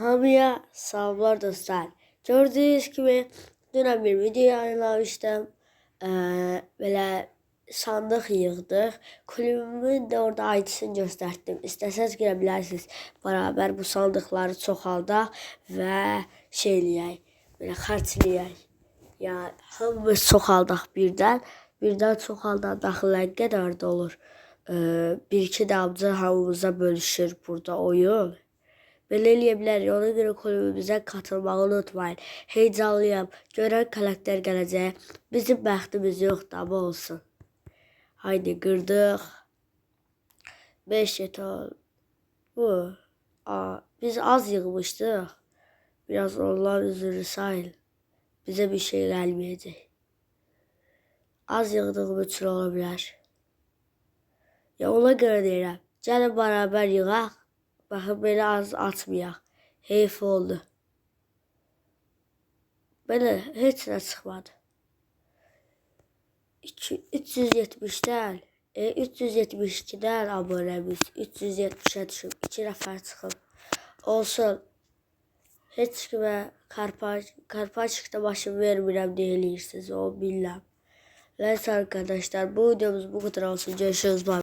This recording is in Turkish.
Hamıya salamlar dostlar. Gördüğünüz gibi dünən bir video yayınlamıştım. Ee, belə sandıq yığdıq. Kulübümün də orada ID'sini göstərdim. İstəsəz girə bilərsiniz. Bərabər bu sandıqları çoxaldaq və şey eləyək. Belə xərcləyək. Yəni hamımız çoxaldaq birdən. Birdən çoxaldan daxilən qədər də olur. Ee, bir iki damcı hamımıza bölüşür burada oyun. Bilərik. Ona görə kulübümüzə katılmağı unutmayın. Heyecanlıyam. Görən karakter gələcək. Bizim bəxtimiz yoxdur amma olsun. Haydi qırdıq. 5 yeter. Bu. Aa, biz az yığmışdıq. Biraz onlar üzülü sayın. Bize bir şey gelmeyecek. Az yığdığım üçün ola bilər. Ya ona görə deyirəm. Gəlin bərabər yığaq. Baxın belə az atmayaq. Heyf oldu. Belə heç nə çıxmadı. İki- 370-dən, e, 372-dən abunəmiz 370-ə düşüb. 2 nəfər çıxıb. Olsun. Heç kimə karpaç, karpaçıqda başım vermirəm deyirsiniz. O bilirəm. Neyse arkadaşlar bu videomuz bu kadar olsun. Görüşürüz. Bye.